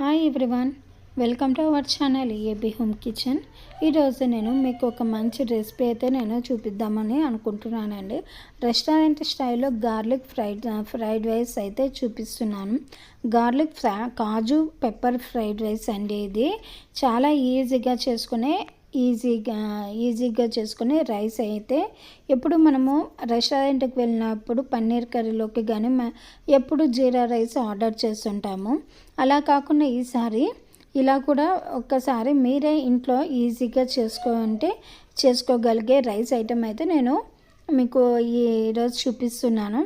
Hi everyone welcome to our channel AB home kitchen ఈరోజు నేను మీకు ఒక మంచి రెసిపీ అయితే నేను చూపిద్దామని అనుకుంటున్నానండి. రెస్టారెంట్ స్టైల్లో గార్లిక్ ఫ్రైడ్ ఫ్రైడ్ రైస్ అయితే చూపిస్తున్నాను. Garlic fry kaju pepper fried rice అండి ఇది. చాలా ఈజీగా చేసుకునే ఈజీగా ఈజీగా చేసుకునే రైస్ అయితే ఎప్పుడు మనము రెస్టారెంట్కి వెళ్ళినప్పుడు పన్నీర్ కర్రీలోకి కానీ ఎప్పుడు జీరా రైస్ ఆర్డర్ చేస్తుంటాము. అలా కాకుండా ఈసారి ఇలా కూడా ఒక్కసారి మీరే ఇంట్లో ఈజీగా చేసుకోంటే చేసుకోగలిగే రైస్ ఐటెం అయితే నేను మీకు ఈరోజు చూపిస్తున్నాను.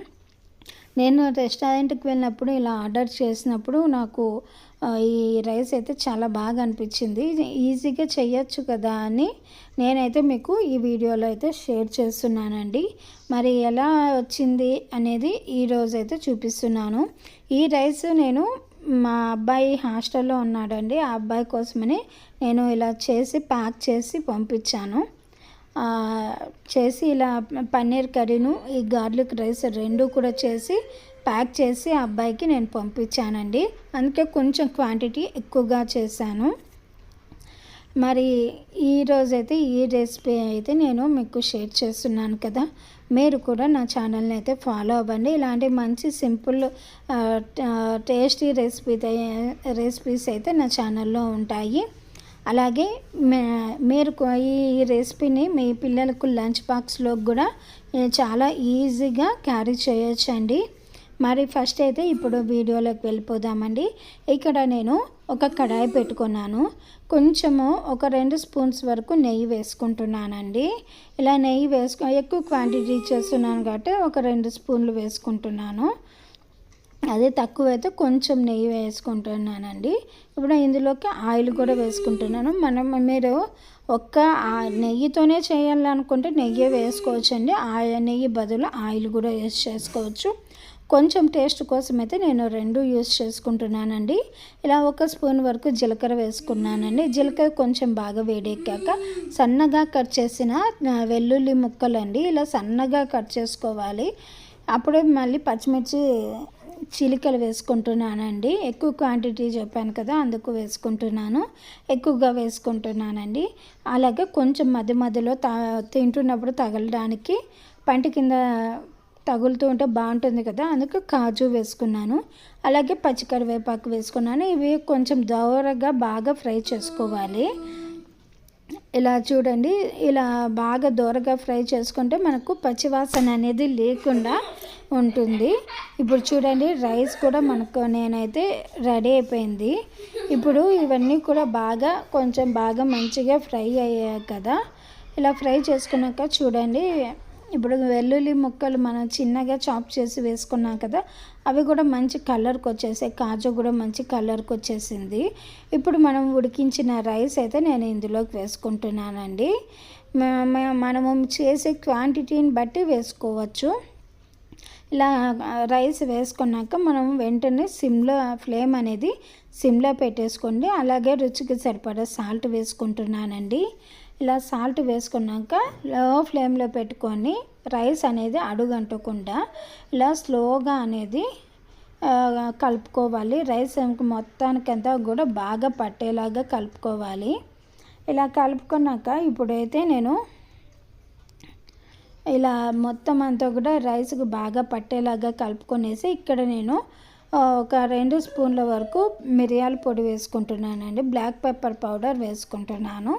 నేను రెస్టారెంట్కి వెళ్ళినప్పుడు ఇలా ఆర్డర్ చేసినప్పుడు నాకు ఈ రైస్ అయితే చాలా బాగా అనిపించింది. ఈజీగా చేయొచ్చు కదా అని నేనైతే మీకు ఈ వీడియోలో అయితే షేర్ చేస్తున్నానండి. మరి ఎలా వచ్చింది అనేది ఈరోజు అయితే చూపిస్తున్నాను. ఈ రైస్ నేను మా అబ్బాయి హాస్టల్లో ఉన్నాడండి. ఆ అబ్బాయి కోసమని నేను ఇలా చేసి ప్యాక్ చేసి పంపించాను. చేసి ఇలా పన్నీర్ కర్రీను ఈ గార్లిక్ రైస్ రెండు కూడా చేసి ప్యాక్ చేసి ఆ అబ్బాయికి నేను పంపించానండి. అందుకే కొంచెం క్వాంటిటీ ఎక్కువగా చేశాను. మరి ఈరోజైతే ఈ రెసిపీ అయితే నేను మీకు షేర్ చేస్తున్నాను కదా. మీరు కూడా నా ఛానల్ని అయితే ఫాలో అవ్వండి. ఇలాంటి మంచి సింపుల్ టేస్టీ రెసిపీ రెసిపీస్ అయితే నా ఛానల్లో ఉంటాయి. అలాగే మీరు ఈ రెసిపీని మీ పిల్లలకు లంచ్ బాక్స్లో కూడా చాలా ఈజీగా క్యారీ చేయొచ్చండి. మరి ఫస్ట్ అయితే ఇప్పుడు వీడియోలోకి వెళ్ళిపోదామండి. ఇక్కడ నేను ఒక కడాయి పెట్టుకున్నాను. కొంచెము ఒక రెండు స్పూన్స్ వరకు నెయ్యి వేసుకుంటున్నానండి. ఇలా నెయ్యి వేసుకు ఎక్కువ క్వాంటిటీ చేస్తున్నాను కాబట్టి ఒక రెండు స్పూన్లు వేసుకుంటున్నాను. అదే తక్కువైతే కొంచెం నెయ్యి వేసుకుంటున్నానండి. ఇప్పుడు ఇందులోకి ఆయిల్ కూడా వేసుకుంటున్నాను. మనం మీరు ఒక్క నెయ్యితోనే చేయాలనుకుంటే నెయ్యి వేసుకోవచ్చండి. ఆ నెయ్యి బదులు ఆయిల్ కూడా యూస్ చేసుకోవచ్చు. కొంచెం టేస్ట్ కోసం అయితే నేను రెండు యూస్ చేసుకుంటున్నానండి. ఇలా ఒక స్పూన్ వరకు జీలకర్ర వేసుకున్నానండి. జీలకర్ర కొంచెం బాగా వేడెక్కాక సన్నగా కట్ చేసిన వెల్లుల్లి ముక్కలండి. ఇలా సన్నగా కట్ చేసుకోవాలి. అప్పుడే మళ్ళీ పచ్చిమిర్చి చిలికలు వేసుకుంటున్నానండి. ఎక్కువ క్వాంటిటీ చెప్పాను కదా అందుకు వేసుకుంటున్నాను. ఎక్కువగా వేసుకుంటున్నానండి. అలాగే కొంచెం మధ్య మధ్యలో తా తింటున్నప్పుడు తగలడానికి పంట కింద తగులుతూ ఉంటే బాగుంటుంది కదా అందుకు కాజు వేసుకున్నాను. అలాగే పచ్చికరివేపాకు వేసుకున్నాను. ఇవి కొంచెం దోరగా బాగా ఫ్రై చేసుకోవాలి. ఇలా చూడండి ఇలా బాగా దోరగా ఫ్రై చేసుకుంటే మనకు పచ్చివాసన అనేది లేకుండా ఉంటుంది. ఇప్పుడు చూడండి రైస్ కూడా మనకు నేనైతే రెడీ అయిపోయింది. ఇప్పుడు ఇవన్నీ కూడా బాగా కొంచెం బాగా మంచిగా ఫ్రై అయ్యాయి కదా. ఇలా ఫ్రై చేసుకున్నాక చూడండి ఇప్పుడు వెల్లుల్లి ముక్కలు మనం చిన్నగా చాప్ చేసి వేసుకున్నాం కదా అవి కూడా మంచి కలర్కి వచ్చేసాయి. కాజు కూడా మంచి కలర్కి వచ్చేసింది. ఇప్పుడు మనం ఉడికించిన రైస్ అయితే నేను ఇందులోకి వేసుకుంటున్నానండి. మనము చేసే క్వాంటిటీని బట్టి వేసుకోవచ్చు. ఇలా రైస్ వేసుకున్నాక మనం వెంటనే సిమ్లో ఫ్లేమ్ అనేది సిమ్లో పెట్టేసుకోండి. అలాగే రుచికి సరిపడా సాల్ట్ వేసుకుంటున్నానండి. ఇలా సాల్ట్ వేసుకున్నాక లో ఫ్లేమ్లో పెట్టుకొని రైస్ అనేది అడుగంటకుండా ఇలా స్లోగా అనేది కలుపుకోవాలి. రైస్ మొత్తానికంతా కూడా బాగా పట్టేలాగా కలుపుకోవాలి. ఇలా కలుపుకున్నాక ఇప్పుడైతే నేను ఇలా మొత్తం అంతా కూడా రైస్కు బాగా పట్టేలాగా కలుపుకొనేసి ఇక్కడ నేను ఒక రెండు స్పూన్ల వరకు మిరియాల పొడి వేసుకుంటున్నానండి. బ్లాక్ పెప్పర్ పౌడర్ వేసుకుంటున్నాను.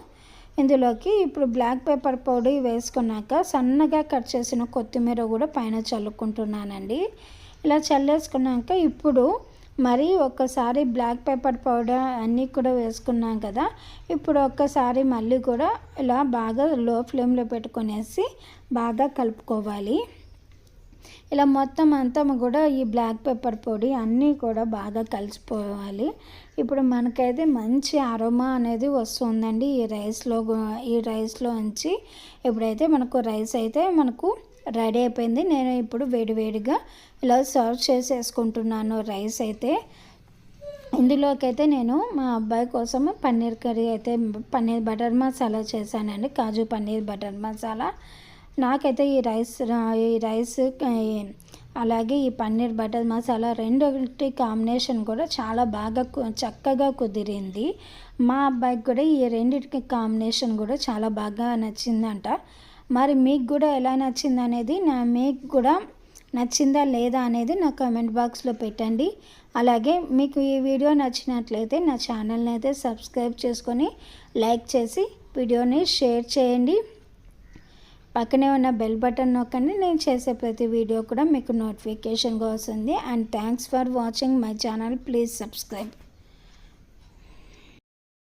ఇందులోకి ఇప్పుడు బ్లాక్ పెప్పర్ పొడి వేసుకున్నాక సన్నగా కట్ చేసిన కొత్తిమీర కూడా పైన చల్లుకుంటున్నానండి. ఇలా చల్లేసుకున్నాక ఇప్పుడు మరి ఒక్కసారి బ్లాక్ పెప్పర్ పౌడర్ అన్నీ కూడా వేసుకున్నాం కదా. ఇప్పుడు ఒక్కసారి మళ్ళీ కూడా ఇలా బాగా లో ఫ్లేమ్లో పెట్టుకునేసి బాగా కలుపుకోవాలి. ఇలా మొత్తం అంతా కూడా ఈ బ్లాక్ పెప్పర్ పొడి అన్నీ కూడా బాగా కలిసిపోవాలి. ఇప్పుడు మనకైతే మంచి అరోమా అనేది వస్తుందండి ఈ రైస్లో ఈ రైస్లో ఉంచి ఇప్పుడైతే మనకు రైస్ అయితే మనకు రెడీ అయిపోయింది. నేను ఇప్పుడు వేడివేడిగా ఇలా సర్వ్ చేసేసుకుంటున్నాను రైస్ అయితే. ఇందులోకైతే నేను మా అబ్బాయి కోసం పన్నీర్ కర్రీ అయితే పన్నీర్ బటర్ మసాలా చేశానండి. కాజు పన్నీర్ బటర్ మసాలా. నాకైతే ఈ రైస్ ఈ రైస్ అలాగే ఈ పన్నీర్ బటర్ మసాలా రెండొకటి కాంబినేషన్ కూడా చాలా బాగా చక్కగా కుదిరింది. మా అబ్బాయికి కూడా ఈ రెండింటికి కాంబినేషన్ కూడా చాలా బాగా నచ్చిందంట. మరి మీకు కూడా ఎలా నచ్చింది అనేది నా మీకు కూడా నచ్చిందా లేదా అనేది నా కామెంట్ బాక్స్లో పెట్టండి. అలాగే మీకు ఈ వీడియో నచ్చినట్లయితే నా ఛానల్ని అయితే సబ్స్క్రైబ్ చేసుకొని లైక్ చేసి వీడియోని షేర్ చేయండి. పక్కనే ఉన్న బెల్ బటన్ నొక్కండి. నేను చేసే ప్రతి వీడియో కూడా మీకు నోటిఫికేషన్గా వస్తుంది. And thanks for watching my channel please subscribe